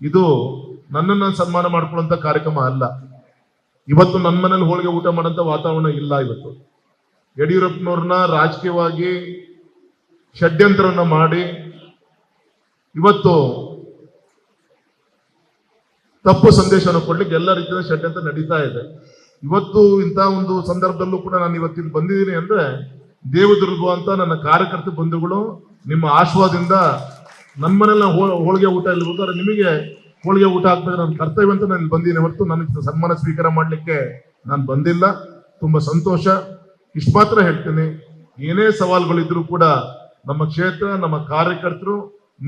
ಇದು ನನ್ನನ್ನು ಸನ್ಮಾನ ಮಾಡ್ಕೊಳ್ಳುವಂತ ಕಾರ್ಯಕ್ರಮ ಅಲ್ಲ. ಇವತ್ತು ನನ್ನ ಮನೇಲಿ ಹೋಳಿಗೆ ಊಟ ಮಾಡೋಂಥ ವಾತಾವರಣ ಇಲ್ಲ ಇವತ್ತು. ಯಡಿಯೂರಪ್ಪನವ್ರನ್ನ ರಾಜಕೀಯವಾಗಿ ಷಡ್ಯಂತ್ರವನ್ನ ಮಾಡಿ ಇವತ್ತು ತಪ್ಪು ಸಂದೇಶವನ್ನು ಕೊಡ್ಲಿಕ್ಕೆ ಎಲ್ಲ ರೀತಿಯ ಷಡ್ಯಂತ್ರ ನಡೀತಾ ಇದೆ. ಇವತ್ತು ಇಂಥ ಒಂದು ಸಂದರ್ಭದಲ್ಲೂ ಕೂಡ ನಾನು ಇವತ್ತಿನ ಬಂದಿದ್ದೀನಿ ಅಂದ್ರೆ ದೇವದುರ್ಗ ಅಂತ ನನ್ನ ಕಾರ್ಯಕರ್ತ ಬಂಧುಗಳು ನಿಮ್ಮ ಆಶ್ವಾದಿಂದ ನನ್ನ ಮನೇಲಿ ನಾವು ಹೋಳಿಗೆ ಊಟ ಇಲ್ಲಿ ಹೋದ್ರೆ ನಿಮಗೆ ಹೋಳಿಗೆ ಊಟ ಹಾಕ್ಬೇಕು ನನ್ನ ಕರ್ತವ್ಯ ಅಂತ ನಾನು ಬಂದಿದ್ದೀನಿ. ಹೊರತು ನನಗೆ ಸನ್ಮಾನ ಸ್ವೀಕಾರ ಮಾಡಲಿಕ್ಕೆ ನಾನು ಬಂದಿಲ್ಲ. ತುಂಬ ಸಂತೋಷ. ಇಷ್ಟು ಮಾತ್ರ ಹೇಳ್ತೀನಿ. ಏನೇ ಸವಾಲುಗಳಿದ್ರು ಕೂಡ ನಮ್ಮ ಕ್ಷೇತ್ರ, ನಮ್ಮ ಕಾರ್ಯಕರ್ತರು,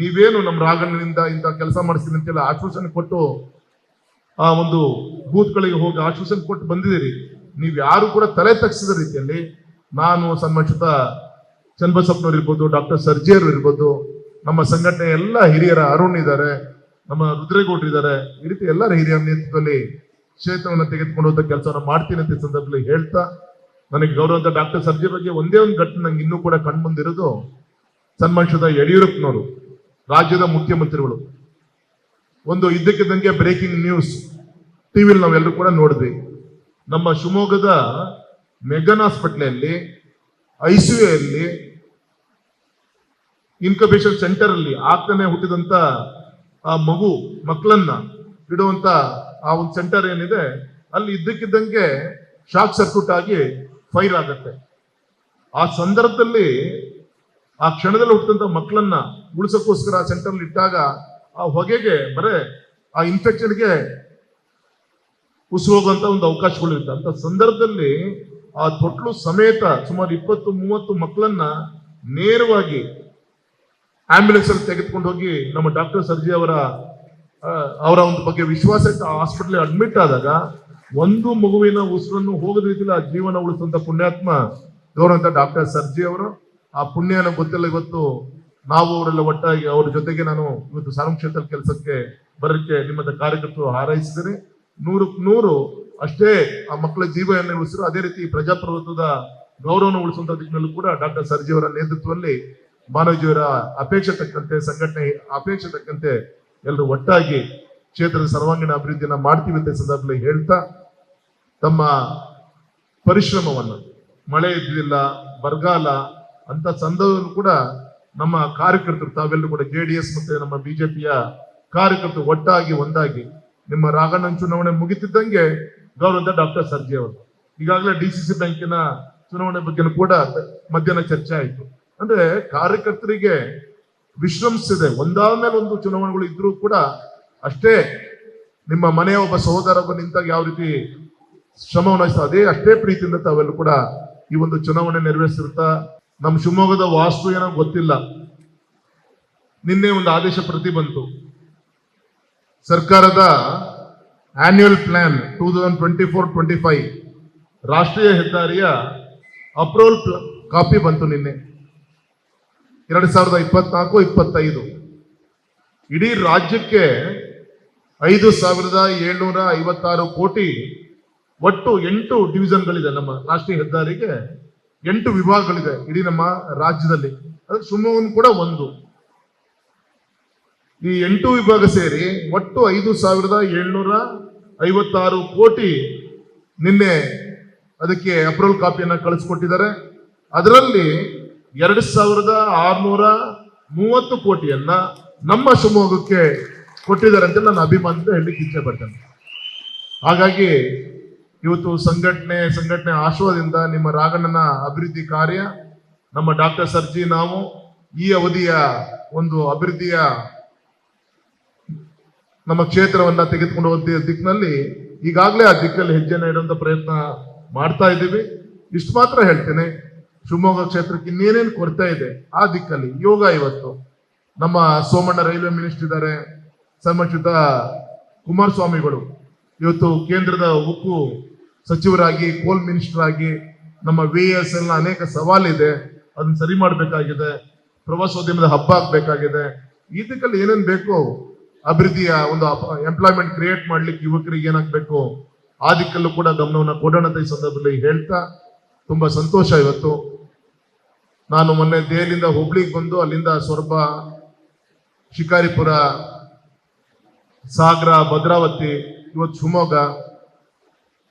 ನೀವೇನು ನಮ್ಮ ರಾಗಣ್ಣನಿಂದ ಇಂಥ ಕೆಲಸ ಮಾಡಿಸ್ತೀನಿ ಅಂತೆಲ್ಲ ಆಶ್ವಾಸನೆ ಕೊಟ್ಟು ಆ ಒಂದು ಬೂತ್ಗಳಿಗೆ ಹೋಗಿ ಆಶ್ವಾಸನೆ ಕೊಟ್ಟು ಬಂದಿದ್ದೀರಿ. ನೀವು ಯಾರು ಕೂಡ ತಲೆ ತಗ್ಸಿದ ರೀತಿಯಲ್ಲಿ ನಾನು ಸನ್ಮಾನಿತ ಚನ್ನಬಸಪ್ಪನವ್ರು ಇರ್ಬೋದು, ಡಾಕ್ಟರ್ ಸರ್ಜಿಯರ್ ಇರ್ಬೋದು ನಮ್ಮ ಸಂಘಟನೆ ಎಲ್ಲ ಹಿರಿಯರ ಅರುಣ್ ಇದ್ದಾರೆ, ನಮ್ಮ ರುದ್ರೇಗೌಡ್ರು ಇದ್ದಾರೆ, ಈ ರೀತಿ ಎಲ್ಲರ ಹಿರಿಯರ ನೇತೃತ್ವದಲ್ಲಿ ಕ್ಷೇತ್ರವನ್ನು ತೆಗೆದುಕೊಂಡು ಹೋದ ಕೆಲಸವನ್ನು ಮಾಡ್ತೀನಿ ಅಂತ ಸಂದರ್ಭದಲ್ಲಿ ಹೇಳ್ತಾ, ನನಗೆ ಗೌರವಂತ ಡಾಕ್ಟರ್ ಸರ್ಜಿ ಬಗ್ಗೆ ಒಂದೇ ಒಂದು ಘಟನೆ ನಂಗೆ ಇನ್ನೂ ಕೂಡ ಕಣ್ಮುಂದಿರೋದು ಸನ್ಮಾನಿಸಿದ ಯಡಿಯೂರಪ್ಪನವರು, ರಾಜ್ಯದ ಮುಖ್ಯಮಂತ್ರಿಗಳು. ಒಂದು ಇದ್ದಕ್ಕಿದ್ದಂಗೆ ಬ್ರೇಕಿಂಗ್ ನ್ಯೂಸ್ ಟಿವಿಲಿ ನಾವೆಲ್ಲರೂ ಕೂಡ ನೋಡಿದ್ವಿ. ನಮ್ಮ ಶಿವಮೊಗ್ಗದ ಮೆಗನ್ ಹಾಸ್ಪಿಟ್ಲಲ್ಲಿ ಐಸಿಯುಯಲ್ಲಿ ಇನ್ಕಬೇಷನ್ ಸೆಂಟರ್ ಅಲ್ಲಿ ಆಗ್ತಾನೆ ಹುಟ್ಟಿದಂತ ಆ ಮಗು, ಮಕ್ಕಳನ್ನ ಇಡುವಂತ ಆ ಒಂದು ಸೆಂಟರ್ ಏನಿದೆ, ಅಲ್ಲಿ ಇದ್ದಕ್ಕಿದ್ದಂಗೆ ಶಾಕ್ ಸರ್ಕ್ಯೂಟ್ ಆಗಿ ಫೈರ್ ಆಗತ್ತೆ. ಆ ಸಂದರ್ಭದಲ್ಲಿ ಆ ಕ್ಷಣದಲ್ಲಿ ಹುಟ್ಟಿದಂತ ಮಕ್ಕಳನ್ನ ಉಳಿಸೋಕ್ಕೋಸ್ಕರ ಆ ಸೆಂಟರ್ ಇಟ್ಟಾಗ ಆ ಹೊಗೆಗೆ ಬರೇ ಆ ಇನ್ಫೆಕ್ಷನ್ಗೆ ಉಸಿ ಹೋಗುವಂತ ಒಂದು ಅವಕಾಶಗಳು ಅಂತ ಸಂದರ್ಭದಲ್ಲಿ ಆ ತೊಟ್ಲು ಸಮೇತ ಸುಮಾರು ಇಪ್ಪತ್ತು, ಮೂವತ್ತು ಮಕ್ಕಳನ್ನ ನೇರವಾಗಿ ಆಂಬ್ಯುಲೆನ್ಸ್ ಅಲ್ಲಿ ತೆಗೆದುಕೊಂಡು ಹೋಗಿ ನಮ್ಮ ಡಾಕ್ಟರ್ ಸರ್ಜಿ ಅವರ ಅವರ ಒಂದು ಬಗ್ಗೆ ವಿಶ್ವಾಸ ಹಾಸ್ಪಿಟಲ್ ಅಡ್ಮಿಟ್ ಆದಾಗ ಒಂದು ಮಗುವಿನ ಉಸಿರನ್ನು ಹೋಗದ ರೀತಿಯಲ್ಲಿ ಆ ಜೀವನ ಉಳಿಸುವಂತ ಪುಣ್ಯಾತ್ಮ ಗೌರವಂತ ಡಾಕ್ಟರ್ ಸರ್ಜಿ ಅವರು. ಆ ಪುಣ್ಯನ ಗೊತ್ತಿಲ್ಲ ಇವತ್ತು. ನಾವು ಅವರೆಲ್ಲ ಒಟ್ಟಾಗಿ ಅವ್ರ ಜೊತೆಗೆ ನಾನು ಇವತ್ತು ಸಾರ್ವ ಕೆಲಸಕ್ಕೆ ಬರೋಕ್ಕೆ ನಿಮ್ಮದ ಕಾರ್ಯಕರ್ತರು ಹಾರೈಸಿದರೆ ನೂರಕ್ಕೆ ನೂರು ಅಷ್ಟೇ ಆ ಮಕ್ಕಳ ಜೀವನ ಉಳಿಸಿದ್ರು. ಅದೇ ರೀತಿ ಪ್ರಜಾಪ್ರಭುತ್ವದ ಗೌರವನ ಉಳಿಸುವಂತ ದಿಕ್ಕಿನಲ್ಲೂ ಕೂಡ ಡಾಕ್ಟರ್ ಸರ್ಜಿ ಅವರ ನೇತೃತ್ವದಲ್ಲಿ ಮಾನವಜೀವರ ಅಪೇಕ್ಷೆ ತಕ್ಕಂತೆ ಸಂಘಟನೆ ಅಪೇಕ್ಷೆ ತಕ್ಕಂತೆ ಎಲ್ಲರೂ ಒಟ್ಟಾಗಿ ಕ್ಷೇತ್ರದ ಸರ್ವಾಂಗೀಣ ಅಭಿವೃದ್ಧಿಯನ್ನ ಮಾಡ್ತೀವಿ ಅಂತ ಸಂದರ್ಭದಲ್ಲಿ ಹೇಳ್ತಾ, ತಮ್ಮ ಪರಿಶ್ರಮವನ್ನು, ಮಳೆ ಇದ್ದಿಲ್ಲ, ಬರಗಾಲ, ಅಂತ ಸಂದರ್ಭದಲ್ಲೂ ಕೂಡ ನಮ್ಮ ಕಾರ್ಯಕರ್ತರು, ತಾವೆಲ್ಲರೂ ಕೂಡ ಜೆ ಡಿ ಎಸ್ ಮತ್ತೆ ನಮ್ಮ ಬಿಜೆಪಿಯ ಕಾರ್ಯಕರ್ತರು ಒಟ್ಟಾಗಿ, ಒಂದಾಗಿ ನಿಮ್ಮ ರಾಘಣ್ಣನ ಚುನಾವಣೆ ಮುಗಿತಿದ್ದಂಗೆ ಗೌರವಂತ ಡಾಕ್ಟರ್ ಸರ್ಜಿ ಅವರು. ಈಗಾಗಲೇ ಡಿ ಸಿ ಸಿ ಬ್ಯಾಂಕಿನ ಚುನಾವಣೆ ಬಗ್ಗೆ ಕೂಡ ಮಧ್ಯಾಹ್ನ ಚರ್ಚೆ ಆಯಿತು. ಅಂದ್ರೆ ಕಾರ್ಯಕರ್ತರಿಗೆ ವಿಶ್ರಮಿಸಿದೆ. ಒಂದಾದ ಮೇಲೆ ಒಂದು ಚುನಾವಣೆಗಳು ಇದ್ರೂ ಕೂಡ ಅಷ್ಟೇ ನಿಮ್ಮ ಮನೆಯ ಒಬ್ಬ ಸಹೋದರ ಒಬ್ಬ ನಿಂತಾಗ ಯಾವ ರೀತಿ ಶ್ರಮವನ್ನು ಅದೇ ಅಷ್ಟೇ ಪ್ರೀತಿಯಿಂದ ತಾವೆಲ್ಲೂ ಕೂಡ ಈ ಒಂದು ಚುನಾವಣೆ ನೆರವೇರಿಸಿರುತ್ತಾ ನಮ್ಮ ಶಿವಮೊಗ್ಗದ ವಾಸ್ತು ಏನೋ ಗೊತ್ತಿಲ್ಲ. ನಿನ್ನೆ ಒಂದು ಆದೇಶ ಪ್ರತಿ ಬಂತು. ಸರ್ಕಾರದ annual plan two thousand twenty four twenty five ರಾಷ್ಟ್ರೀಯ ಹೆದ್ದಾರಿಯ ಅಪ್ರೂವಲ್ ಕಾಪಿ ಬಂತು ನಿನ್ನೆ. ಎರಡು ಸಾವಿರದ ಇಪ್ಪತ್ನಾಲ್ಕು, ಇಪ್ಪತ್ತೈದು. ಇಡೀ ರಾಜ್ಯಕ್ಕೆ ಐದು ಸಾವಿರದ ಏಳ್ನೂರ ಐವತ್ತಾರು ಕೋಟಿ ಒಟ್ಟು ಎಂಟು ಡಿವಿಷನ್ಗಳಿದೆ ನಮ್ಮ ರಾಷ್ಟ್ರೀಯ ಹೆದ್ದಾರಿಗೆ, ಎಂಟು ವಿಭಾಗಗಳಿದೆ ಇಡೀ ನಮ್ಮ ರಾಜ್ಯದಲ್ಲಿ. ಅದಕ್ಕೆ ಶಿವಮೊಗ್ಗ ಕೂಡ ಒಂದು. ಈ ಎಂಟು ವಿಭಾಗ ಸೇರಿ ಒಟ್ಟು ಐದು ಸಾವಿರದ ಏಳ್ನೂರ ಐವತ್ತಾರು ಕೋಟಿ ನಿನ್ನೆ ಅದಕ್ಕೆ ಅಪ್ರೂವಲ್ ಕಾಪಿಯನ್ನು ಕಳಿಸ್ಕೊಟ್ಟಿದ್ದಾರೆ. ಅದರಲ್ಲಿ ಎರಡು ಸಾವಿರದ ಆರ್ನೂರ ಮೂವತ್ತು ಕೋಟಿಯನ್ನ ನಮ್ಮ ಶಿವಮೊಗ್ಗಕ್ಕೆ ಕೊಟ್ಟಿದ್ದಾರೆ ಅಂತ ನಾನು ಅಭಿಮಾನದಿಂದ ಹೇಳಲಿಕ್ಕೆ ಇಚ್ಛೆ ಪಡ್ತೇನೆ. ಹಾಗಾಗಿ ಇವತ್ತು ಸಂಘಟನೆ ಸಂಘಟನೆ ಆಶ್ವಾದಿಂದ ನಿಮ್ಮ ರಾಗಣ್ಣನ ಅಭಿವೃದ್ಧಿ ಕಾರ್ಯ, ನಮ್ಮ ಡಾಕ್ಟರ್ ಸರ್ಜಿ ನಾವು ಈ ಅವಧಿಯ ಒಂದು ಅಭಿವೃದ್ಧಿಯ ನಮ್ಮ ಕ್ಷೇತ್ರವನ್ನ ತೆಗೆದುಕೊಂಡು ಹೋದ ದಿಕ್ಕಿನಲ್ಲಿ ಈಗಾಗಲೇ ಆ ದಿಕ್ಕಲ್ಲಿ ಹೆಜ್ಜೆನ ಇಡುವಂತ ಪ್ರಯತ್ನ ಮಾಡ್ತಾ ಇದ್ದೀವಿ. ಇಷ್ಟು ಮಾತ್ರ ಹೇಳ್ತೇನೆ. ಶಿವಮೊಗ್ಗ ಕ್ಷೇತ್ರಕ್ಕೆ ಇನ್ನೇನೇನು ಕೊರತೆ ಇದೆ? ಆ ದಿಕ್ಕಲ್ಲಿ ಯೋಗ ಇವತ್ತು. ನಮ್ಮ ಸೋಮಣ್ಣ ರೈಲ್ವೆ ಮಿನಿಸ್ಟರ್ ಇದ್ದಾರೆ ಸಂಬಂಧಿತ ಕುಮಾರಸ್ವಾಮಿಗಳು. ಇವತ್ತು ಕೇಂದ್ರದ ಉಕ್ಕು ಸಚಿವರಾಗಿ, ಕೋಲ್ ಮಿನಿಸ್ಟರ್ ಆಗಿ ನಮ್ಮ ವಿ ಎಸ್ ಎಲ್ ಅನೇಕ ಸವಾಲಿದೆ. ಅದನ್ನ ಸರಿ ಮಾಡಬೇಕಾಗಿದೆ. ಪ್ರವಾಸೋದ್ಯಮದ ಹಬ್ಬ ಆಗ್ಬೇಕಾಗಿದೆ. ಈ ದಿಕ್ಕಲ್ಲಿ ಏನೇನ್ ಬೇಕು? ಅಭಿವೃದ್ಧಿಯ ಒಂದು ಎಂಪ್ಲಾಯ್ಮೆಂಟ್ ಕ್ರಿಯೇಟ್ ಮಾಡ್ಲಿಕ್ಕೆ ಯುವಕರಿಗೆ ಏನಾಗಬೇಕು? ಆ ದಿಕ್ಕಲ್ಲೂ ಕೂಡ ಗಮನವನ್ನು ಕೊಡೋಣ ಈ ಸಂದರ್ಭದಲ್ಲಿ ಹೇಳ್ತಾ, ತುಂಬಾ ಸಂತೋಷ ಇವತ್ತು. ನಾನು ಮೊನ್ನೆ ದೆಹಲಿಯಿಂದ ಹುಬ್ಳಿಗೆ ಬಂದು ಅಲ್ಲಿಂದ ಸೊರಬ ಶಿಕಾರಿಪುರ, ಸಾಗರ, ಭದ್ರಾವತಿ, ಇವತ್ತು ಶಿವಮೊಗ್ಗ,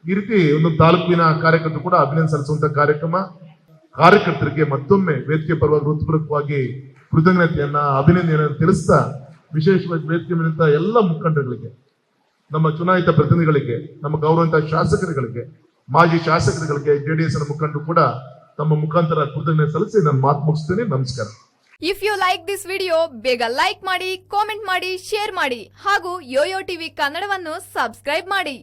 ಈ ರೀತಿ ಒಂದು ತಾಲೂಕಿನ ಕಾರ್ಯಕರ್ತರು ಕೂಡ ಅಭಿನಂದನೆ ಸಲ್ಲಿಸುವಂತ ಕಾರ್ಯಕ್ರಮ. ಕಾರ್ಯಕರ್ತರಿಗೆ ಮತ್ತೊಮ್ಮೆ ವೇದಿಕೆ ಪರವಾಗಿ ಹೃತ್ಪೂರ್ವಕವಾಗಿ ಕೃತಜ್ಞತೆಯನ್ನ, ಅಭಿನಂದನೆಯನ್ನು ತಿಳಿಸ್ತಾ, ವಿಶೇಷವಾಗಿ ವೇದಿಕೆ ಮೇಲಿಂತ ಎಲ್ಲ ಮುಖಂಡಗಳಿಗೆ, ನಮ್ಮ ಚುನಾಯಿತ ಪ್ರತಿನಿಧಿಗಳಿಗೆ, ನಮ್ಮ ಗೌರವಂತ ಶಾಸಕರುಗಳಿಗೆ, ಮಾಜಿ ಶಾಸಕರುಗಳಿಗೆ, ಜೆಡಿಎಸ್ನ ಮುಖಂಡರು ಕೂಡ ತಮ್ಮ ಮುಖಾಂತರ ಕೃತಜ್ಞತೆ ಸಲ್ಲಿಸಿ ನಾನು ಮಾತು ಮುಗಿಸ್ತೇನೆ. ನಮಸ್ಕಾರ. If you like this video ಬೇಗ ಲೈಕ್ ಮಾಡಿ ಕಾಮೆಂಟ್ ಮಾಡಿ ಶೇರ್ ಮಾಡಿ ಹಾಗೂ ಯೋಯೋ ಟಿವಿ ಕನ್ನಡವನ್ನು ಸಬ್ಸ್ಕ್ರೈಬ್ ಮಾಡಿ.